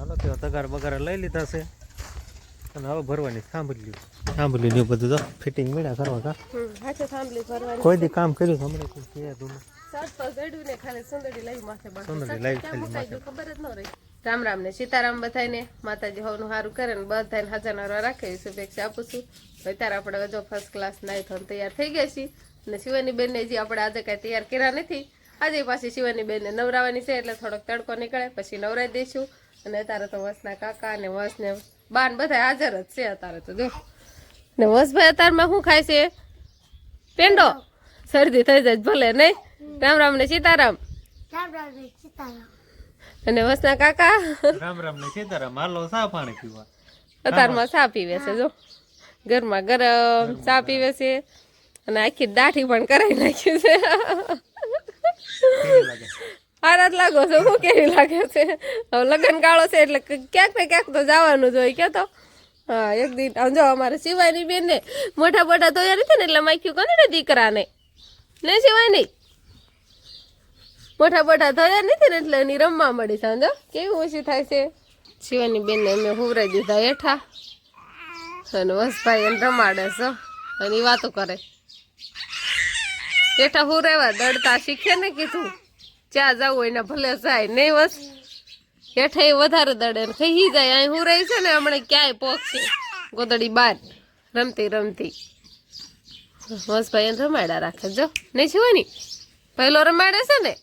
હાલો તો તગાર બગાર લઈ લીધા છે. અને હવે ભરવાની સાંભળ્યું સાંભળ્યું ને બધું તો ફિટિંગ મળ્યા કરવા કા? હાથે થાંભલી ભરવાની કોઈ દી કામ કર્યું હમણાં કોઈ કે તું ને ન રામ રામ ને સીતારામ બધાને માતાજી હવનું સારું કરે ને બધાને હાજર નરવા રાખે શુભેચ્છા આપું છું. અત્યારે આપણે જો ફર્સ્ટ ક્લાસ નાઈ થઈને તૈયાર થઈ ગયા છીએ. અને શિવાની બેનને જે આપણે આજે કાંઈ તૈયાર કર્યા નથી. આજે પાછી શિવાની બેનને નવરાવાની છે એટલે થોડોક તડકો નીકળે પછી નવરાઈ દઈશું. અને અત્યારે તો વસના કાકા ને વસ ને બાન બધા હાજર જ છે અત્યારે તો જો. ને વસભાઈ અત્યારમાં શું ખાય છે? પેંડો. શરદી થઈ જાય ભલે નહીં. રામ રામ ને સીતારામ. અને વસના કાકા? રામ રામ ને સીતારામ. હાલો સા પાણી પીવા. અત્યારમાં સા પીવે છે જો. ઘરમાં ગરમ સા પીવે છે. અને આખી દાઢી પણ કરાવી નાખ્યું છે. આરાત લાગો છો? હું કેવી લાગે છે? હવે લગ્ન ગાળો છે એટલે ક્યાંક ને ક્યાંક તો જવાનું જ હોય કે તો? હા, એક દિન આમ અમારે સિવાયની બેન ને મોટા મોટા તો નથી ને એટલે માખ્યું કોને ને દીકરાને? ને સિવાય નહીં મોટા મોટા થયા નથી ને એટલે એની રમવા મળી સાંજો કેવી ઓછી થાય છે? શિવાની બેનને અમે હુવરાઈ દીધા હેઠા. અને વસભાઈ એને રમાડે છો, અને એ વાતો કરે. હેઠા હુરેવા દડતા શીખે ને કીધું. ચા જવું હોય ને ભલે જાય નહીં વસ હેઠે વધારે દડે ને ખાઈ જાય. અહીં હું રહી છે ને હમણાં ક્યાંય પોકશે ગોદડી બાર. રમતી રમતી. વસભાઈ એને રમાડ્યા રાખે. જો નહીં છે ને પહેલો રમાડે છે ને?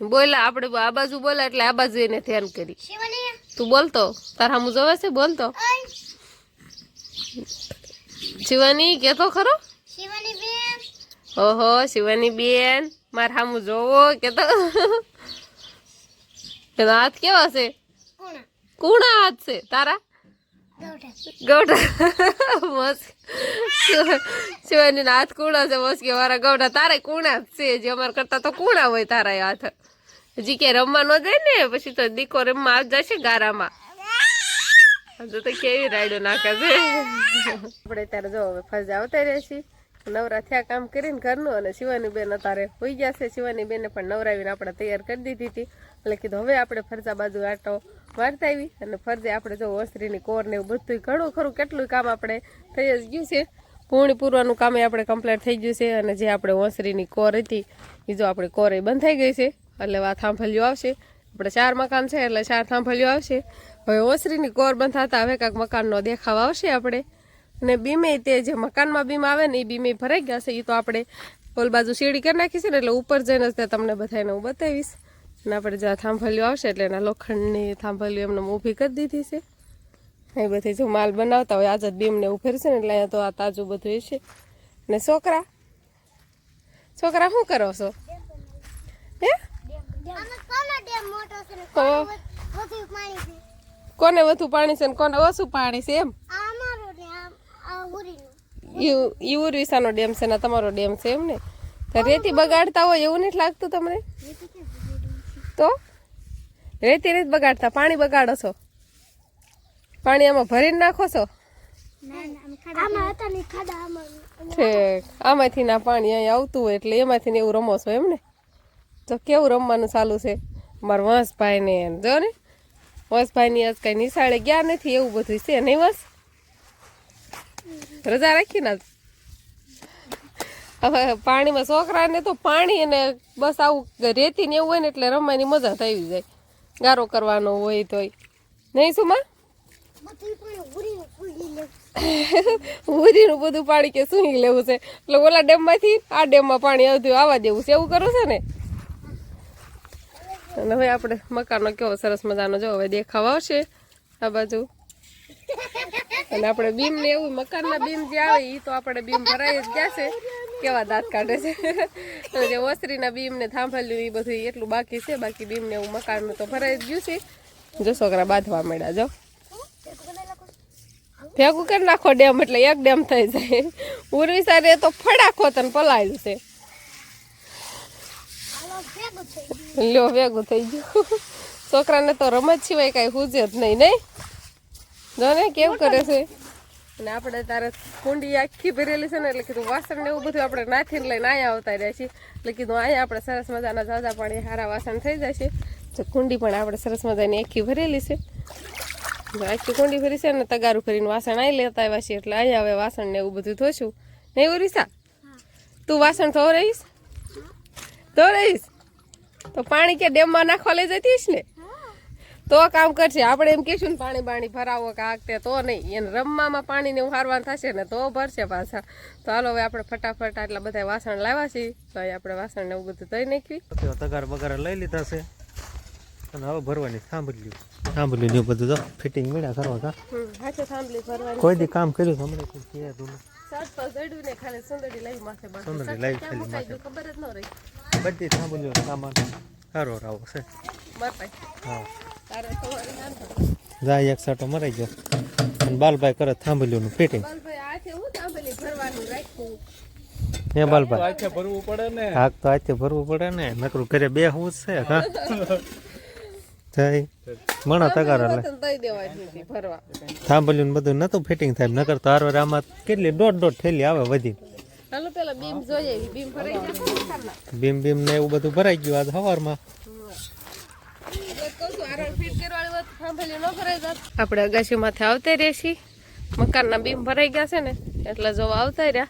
બોલા આપણે આ બાજુ બોલા એટલે આ બાજુ એને ધ્યાન કરી. તું બોલતો? તારા હું જોવે છે? બોલતો? શિવાની કેતો ખરો? ઓહો શિવાની બેન માર હામું જોવો કેતો એનો હાથ કેવા છે? કુણા. હાથ છે. તારા? ગૌડા મસ્ત. શિવાની હાથ કુણા છે. મસ્ત કે મારા ગૌડા તારે કુણા જ છે. જે અમારા કરતા તો કુણા હોય તારા હાથ. હજી કે રમવા ન જાય ને પછી તો દીકો રમવા આવી જશે ગારામાં. હજુ તો કેવી રાઈડો નાખે છે. આપણે ત્યારે જો હવે ફસ આવતા રહ્યા છીએ. નવરા થયા કામ કરીને ઘરનું અને શિવાની બેન અત્યારે હોઈ ગયા છે. શિવાની બેને પણ નવરાવીને આપણે તૈયાર કરી દીધી હતી. એટલે કીધું, હવે આપણે ફરજા બાજુ આટો મારતા આવી અને ફરજે આપણે જો વસ્ત્રીની કોર ને એવું બધું ઘણું ખરું કેટલું કામ આપણે થઈ જ ગયું છે. પૂર્ણ પૂરવાનું કામ આપણે કમ્પ્લીટ થઈ ગયું છે અને જે આપણે ઓસરીની કોર હતી, એ જો આપણે કોર એ બંધ થઈ ગઈ છે. એટલે આ થાંભલ્યું આવશે. આપણે ચાર મકાન છે એટલે ચાર થાંભલ્યું આવશે. હવે ઓસરીની કોર બંધ થતા હવે કાંઈક મકાનનો દેખાવ આવશે આપણે. અને બીમે તે જે મકાનમાં બીમ આવે ને એ બીમે ભરાઈ ગયા છે એ તો આપણે ઓલ બાજુ સીડી કરી નાખી છે ને એટલે ઉપર જઈને જ તમને બધાને હું બતાવીશ. અને આપણે જ્યાં થાંભલ્યું આવશે એટલે એના લોખંડની થાંભલ્યું એમને ઊભી કરી દીધી છે. એ બધી જો માલ બનાવતા હોય આજે બીમને ઉભેર છે ને એટલે અહીંયા તો આ તાજું બધું છે ને છોકરા? છોકરા શું કરો છો? હે? કોને વધુ પાણી છે? ને કોને ઓછું પાણી છે એમ? ઈ ઉર્વિસાનો ડેમ છે ને તમારો ડેમ છે એમ ને? રેતી બગાડતા હોય એવું નથી લાગતું તમને? તો? રેતી રેત બગાડતા, પાણી બગાડો છો? પાણી આમાં ભરીને નાખો છો? આમાંથી ના પાણી અહીંયા આવતું હોય એટલે એમાંથી ને એવું રમો છો એમ ને? તો કેવું રમવાનું ચાલુ છે? મારા વંશભાઈ ને જો ને? વંશભાઈની આજ કઈ નિશાળે ગયા નથી એવું બધું છે, નહીં વંશ? રજા રાખી ના હવે પાણીમાં છોકરાને તો પાણી અને બસ આવું રેતી ને એવું હોય ને એટલે રમવાની મજા થઈ જાય. ગારો કરવાનો હોય તોય. નહીં શું માં ઉરીનું બધું પાણી કે શું લેવું છે. એટલે ઓલા ડેમમાંથી આ ડેમમાં પાણી આવતું આવવા દેવું છે. એવું કરવું છે ને? અને હવે આપણે મકાનનો કેવો સરસ મજાનો જો, હવે દેખાવ આવશે આ બાજુ. અને આપણે બીમ ને એવું, મકાનના બીમ જે આવે એ તો આપણે બીમ ભરાઈ જ ગયા છે. કેવા દાંત કાઢે છે. અને જે ઓસરીના બીમ ને થાંભલ્યું એ બધું એટલું બાકી છે. બાકી બીમ ને એવું મકાનનું તો ભરાઈ જ ગયું છે. જો છોકરા બાંધવા મળ્યા જો. ભેગું કરી નાખો ડેમ, એટલે એક ડેમ થઈ જાય. ઉર્વી સારે તો ફડાખો તને પલાયું છે. લ્યો, ભેગું થઈ ગયું. છોકરાને તો રમત સિવાય કાંઈ હુજે જ નહીં નહીં? જો ને કેવું કરે છે? અને આપણે તારે કુંડી આખી ભરેલી છે ને, એટલે કીધું વાસણ ને એવું બધું આપણે નાખીને લઈને અહીંયા આવતા રહ્યા છીએ. એટલે કીધું અહીંયા આપણે સરસ મજાના ઝાઝા પાણી સારા વાસણ થઈ જશે. તો કુંડી પણ આપણે સરસ મજાની આખી ભરેલી છે. આખી કુંડી ભરી છે ને, તગારું કરીને વાસણ આવી લેતા આવ્યા છીએ, એટલે અહીંયા હવે વાસણ ને એવું બધું ધોશું. નહીં ઉરીસા તું વાસણ ધો રહીશ ધો રહીશ તો પાણી કે ડેમમાં નાખવા લઈ જતીશ ને? તો કામ કરશે. આપણે એમ કહીશું ને પાણી બાણી ભરાવો કે આગતે તો નહીં. એને રમવામાં પાણીને ઉહારવાનું થશે ને તો ભરશે પાછા. તો હાલો હવે આપણે ફટાફટ આટલા બધા વાસણ લાવ્યા છીએ. તો આપણે વાસણ ને એવું બધું ધોઈ નાખવી તો તગાર બગાર લઈ લીધા છે. અને હવે ભરવાની સાંભળ્યું સાંભળ્યું ને બધું તો ફિટિંગ મળ્યા કરવા કા હાથે થાંભલી ભરવાની કોઈ દી કામ કર્યું તો કોઈ કે તું જડ્યું ને ખાલી સુંદરી માથે લાવી ખાલી માથે. ખબર જ ન રહી. બધી સાંભળ્યું સામાન સારો રાવો છે. બરપાઈ હા. જાય એક સાટો મરાઈ ગયો. અને બાલભાઈ કરે થાંભલ્યું નું ફિટિંગ. બલભાઈ હાથે હું થાંભલી ભરવાનું રાખ્યું? હે બાલભાઈ? આખે ભરવું પડે ને. હાક તો આજે ભરવું પડે ને. નકરું ઘરે બે હું જ છે હા. જય. મણા તગાર ભરવા. થાંભલ્યું ને બધું નતું ફિટિંગ થાય. નકર તો હારવાર આમાં કેટલી દોઢ દોઢ થેલી આવે વધી હાલો પેલા બીમ જોઈએ. બીમ ભરાઈ ને? બીમ બીમ ને એવું બધું ભરાઈ ગયું આજ સવારમાં. આપણે અગાસી માથે આવતા રહ્યા છીએ. મકાનના બીમ ભરાઈ ગયા છે ને, એટલે જો આવતા રહ્યા.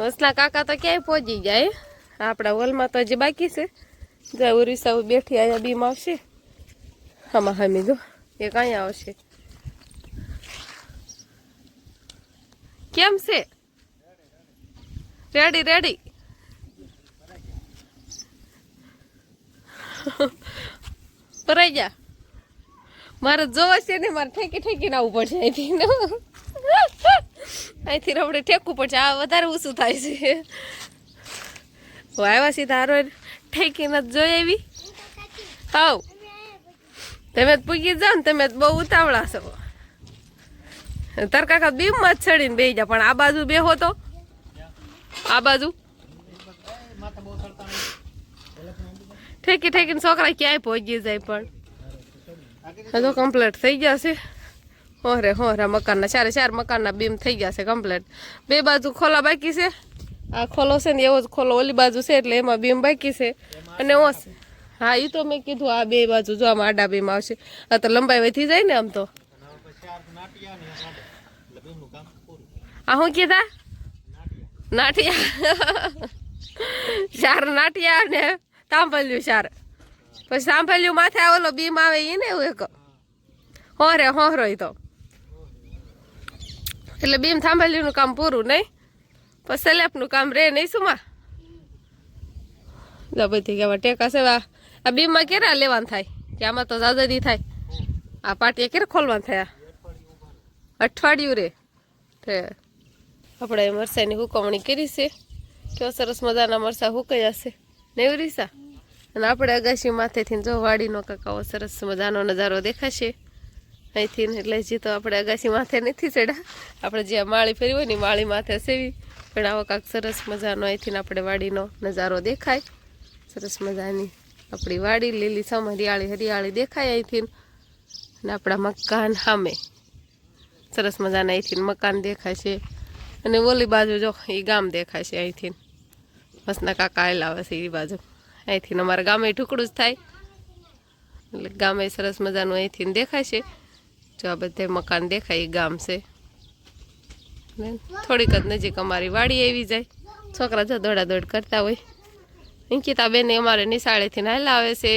હસના કાકા તો ક્યાંય પહોંચી જાય. આપણા હોલમાં તો હજી બાકી છે. જ્યાં ઉરીસા બેઠી અહીંયા બીમ આવશે. આમાં હમી જો, એક અહીંયા આવશે. કેમ છે? Ready ready. ભરાઈ જા. મારે જોવા છે ને, મારે ઠેકી ઠેકીને આવવું પડશે અહીંથી. અહીંથી આપણે ઠેકવું પડશે. આ વધારે ઊંચું થાય છે. આવ્યા સીધા હારો ઠેકીને જ જોઈ આવી. હાવ તમે જ પૂગી જાઓ ને, તમે બહુ ઉતાવળા છો. તાર કાકા બીમમાં જ ચડીને બેસી જા, પણ આ બાજુ બેહો તો. આ બાજુ. ઠેકી ઠેકીને છોકરા ક્યાંય પહોંચી જાય પણ. હજુ કમ્પ્લેટ થઈ ગયા છે. હોરે હોરે મકાનના ચારે ચાર મકાનના બીમ થઈ ગયા છે કમ્પ્લીટ બે બાજુ ખોલા બાકી છે. આ ખોલો છે ને એવો જ ખોલો ઓલી બાજુ છે એટલે એમાં બીમ બાકી છે. અને ઓ હા એ તો મેં કીધું આ બે બાજુ જો આમાં આડા બીમ આવશે. આ તો લંબાઈ વધી જાય ને આમ તો. આ શું કીધા? નાટિયા. ચાર નાટિયા ને તાંભલ્યું ચાર પછી સાંભળ્યું માથે આવેલો બીમ આવે એ ને એવું એક હોરે હોરો તો. એટલે બીમ થાંભલ્યું કામ પૂરું નહીં. પછી સેલેપનું કામ રે નહીં શું જો બધી કેવા ટેકા સેવા આ બીમમાં ક્યારે લેવાનું થાય? કે આમાં તો આઝાદી થાય. આ પાટીએ ક્યારે ખોલવાનું થયા? અઠવાડિયું રે. આપણે મરસાની હુકવણી કરી છે. કેવા સરસ મજાના મરસા હુકાયા છે. નહીં રીસા અને આપણે અગાશી માથેથી જો વાડીનો કાકાઓ સરસ મજાનો નજારો દેખાશે. અહીંથી એટલે હજી તો આપણે અગાશી માથે નથી ચડ્યા. આપણે જ્યાં માળી ફેરી હોય ને માળી માથે સેવી. પણ આવો કાંક સરસ મજાનો અહીંથી આપણે વાડીનો નજારો દેખાય. સરસ મજાની આપણી વાડી, લીલી સમ હરિયાળી હરિયાળી દેખાય અહીંથી અને આપણા મકાન સામે. સરસ મજાના અહીંથી મકાન દેખાય છે અને ઓલી બાજુ જો એ ગામ દેખાય છે અહીંથી મસ્તના કાકા આવેલા આવે છે એ બાજુ. અહીંથી અમારા ગામે ટુકડું જ થાય. એટલે ગામે સરસ મજાનું અહીંથી દેખાય છે જો આ બધે મકાન દેખાય, એ ગામ છે. થોડીક જ નજીક અમારી વાડી આવી જાય. છોકરા જો દોડાદોડ કરતા હોય. અંકિતા બેન અમારે નિશાળેથી નાયલા આવે છે.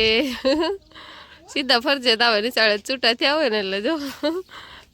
સીધા ફરજે આવે નિશાળે છૂટા થયા હોય ને એટલે જો.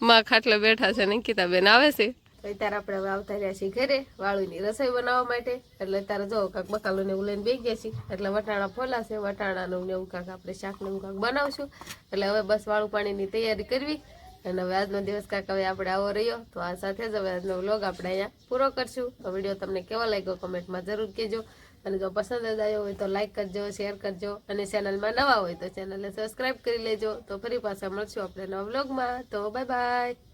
માં ખાટલે બેઠા છે ને અંકિતા બેન આવે છે. ત્યારે આપણે હવે આવતા રહ્યા છીએ ઘરે વાળુની રસોઈ બનાવવા માટે. એટલે અત્યારે જો કાંક બકાલું ને એવું લઈને બેસી ગયા છીએ. એટલે વટાણા ફોલાશે વટાણાનું ને એવું કાંક આપણે શાક ને એવું કાંક બનાવશું. એટલે હવે બસ વાળું પાણીની તૈયારી કરવી. અને હવે આજનો દિવસ કાંક હવે આપણે આવો રહ્યો. તો આ સાથે જ હવે આજનો વ્લોગ આપણે અહીંયા પૂરો કરશું. તો વીડિયો તમને કેવો લાગ્યો કમેન્ટમાં જરૂર કહેજો. અને જો પસંદ જ આવ્યો હોય તો લાઈક કરજો શેર કરજો. અને ચેનલમાં નવા હોય તો ચેનલને સબસ્ક્રાઈબ કરી લેજો. તો ફરી પાછા મળશું આપણે નવા વ્લોગમાં. તો બાય બાય